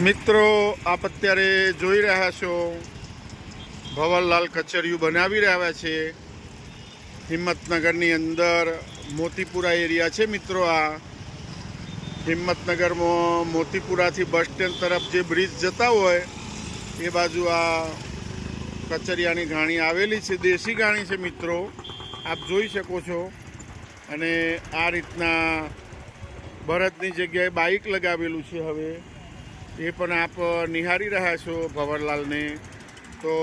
મિત્રો, આપ અત્યારે જોઈ રહ્યા છો ભવરલાલ કચેરીઓ બનાવી રહ્યા છે. હિંમતનગરની અંદર મોતીપુરા એરિયા છે મિત્રો આ. હિંમતનગરમાં મોતીપુરાથી બસ સ્ટેન્ડ તરફ જે બ્રિજ જતા હોય, એ બાજુ આ કચરિયાની ઘાણી આવેલી છે, દેશી ઘાણી છે મિત્રો. આપ જોઈ શકો છો. અને આ રીતના ભરતની જગ્યાએ બાઇક લગાવેલું છે હવે. એ પણ આપ નિહાળી રહ્યા છો ભવરલાલને તો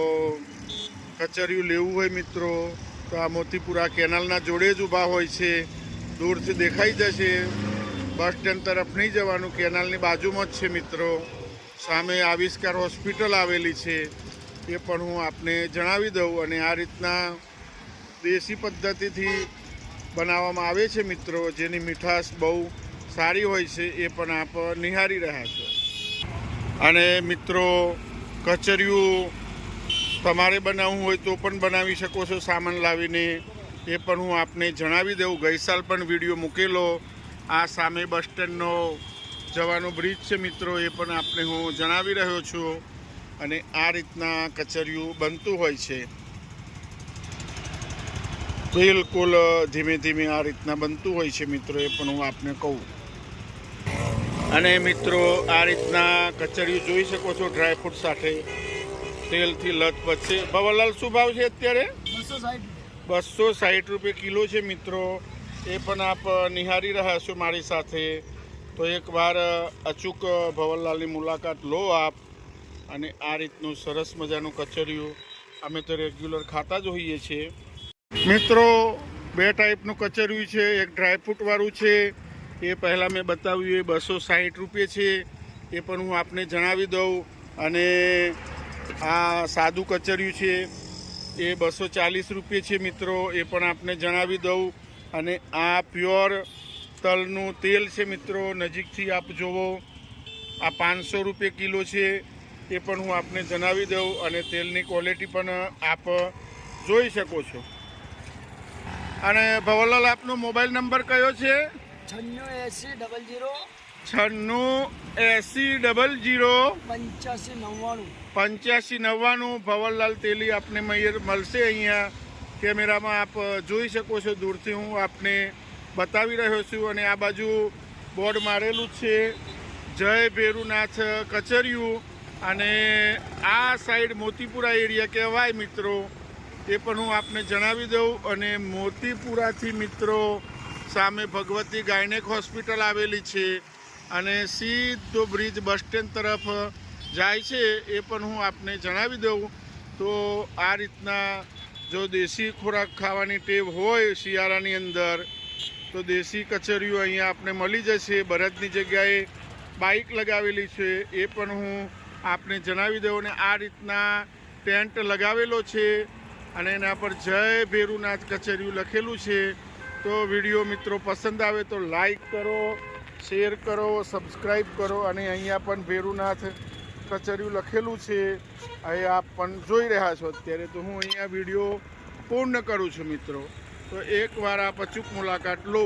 કચરિયું લેવું હોય મિત્રો, તો આ મોતીપુરા કેનાલના જોડે જ ઊભા હોય છે. દૂરથી દેખાઈ જશે. બસ સ્ટેન્ડ તરફ નહીં જવાનું, કેનાલની બાજુમાં જ છે મિત્રો. સામે આવિષ્કાર હોસ્પિટલ આવેલી છે. એ પણ હું આપને જણાવી દઉં અને આ રીતના દેશી પદ્ધતિથી બનાવવામાં આવે છે મિત્રો, જેની મીઠાશ બહુ સારી હોય છે, એ પણ આપ નિહાળી રહ્યા છો. અને મિત્રો, કચરિયું તમારે બનાવવું હોય તો પણ બનાવી શકો છો સામાન લાવીને. એ પણ હું આપને જણાવી દઉં. ગઈ સાલ પણ વીડિયો મૂકેલો. આ સામે બસ સ્ટેન્ડનો જવાનો બ્રિજ છે મિત્રો, એ પણ આપને હું જણાવી રહ્યો છું. અને આ રીતના કચરિયું બનતું હોય છે. બિલકુલ ધીમે ધીમે આ રીતના બનતું હોય છે મિત્રો, એ પણ હું આપને કહું. અને મિત્રો, આ રીતના કચરિયું જોઈ શકો છો ડ્રાયફ્રૂટ સાથે. તેલથી લથપથ છે ભવરલાલ શું ભાવ છે અત્યારે? બસો સાહીઠ રૂપિયા કિલો છે મિત્રો. એ પણ આપ નિહારી રહ્યા છો મારી સાથે. તો એકવાર અચૂક ભવનલાલની મુલાકાત લો આપ. અને આ રીતનું સરસ મજાનું કચરિયું અમે તો રેગ્યુલર ખાતા જ હોઈએ છીએ. મિત્રો, બે ટાઈપનું કચરિયું છે. એક ડ્રાયફ્રૂટવાળું છે. એ પહેલાં મેં બતાવ્યું, એ બસો સાઠ રૂપિયા છે. એ પણ હું આપને જણાવી દઉં. અને આ સાદું કચરિયું છે, એ બસો ચાલીસ રૂપિયા છે મિત્રો, એ પણ આપને જણાવી દઉં. અને આ પ્યોર તલનું તેલ છે મિત્રો, નજીકથી આપ જોવો. આ પાંચસો રૂપિયા કિલો છે, એ પણ હું આપને જણાવી દઉં અને તેલની ક્વોલિટી પણ આપ જોઈ શકો છો. અને ભવરલાલ આપનો મોબાઈલ નંબર કયો છે? છન્નું એસી ડબલ જીરો છન્નું એસી ડબલ જીરો પંચ્યાસી નવ્વાણું. પંચ્યાસી નવ્વાણું. ભવરલાલ તેલી આપને મયર મળશે અહીંયા. કેમેરામાં આપ જોઈ શકો છો દૂરથી હું આપને બતાવી રહ્યો છું અને આ બાજુ બોર્ડ મારેલું છે. જય ભેરુનાથ કચરિયું. અને આ સાઈડ મોતીપુરા એરિયા કહેવાય મિત્રો. એ પણ હું આપને જણાવી દઉં. અને મોતીપુરાથી મિત્રો સામે ભગવતી ગાયનેક હોસ્પિટલ આવેલી છે અને સીધો બ્રિજ બસ સ્ટેન્ડ તરફ જાય છે એ પણ હું આપને જણાવી દઉં. તો આ રીતના જો દેશી ખોરાક ખાવાની ટેવ હોય શિયાળાની અંદર, તો દેશી કચેરીઓ અહીંયા આપને મળી જશે. બરદની જગ્યાએ બાઇક લગાવેલી છે, એ પણ હું આપને જણાવી દઉં અને આ રીતના ટેન્ટ લગાવેલો છે અને એના પર જય ભેરુનાથ કચેરીઓ લખેલું છે. તો વીડિયો મિત્રો પસંદ આવે તો લાઈક કરો, શેર કરો સબસ્ક્રાઈબ કરો અને અહીંયા પણ ભેરુનાથ કચેરિયું લખેલું છે. અહીં આપ પણ જોઈ રહ્યા છો. અત્યારે તો હું અહીંયા વીડિયો પૂર્ણ કરું છું મિત્રો. તો એકવાર આપ અચૂક મુલાકાત લો.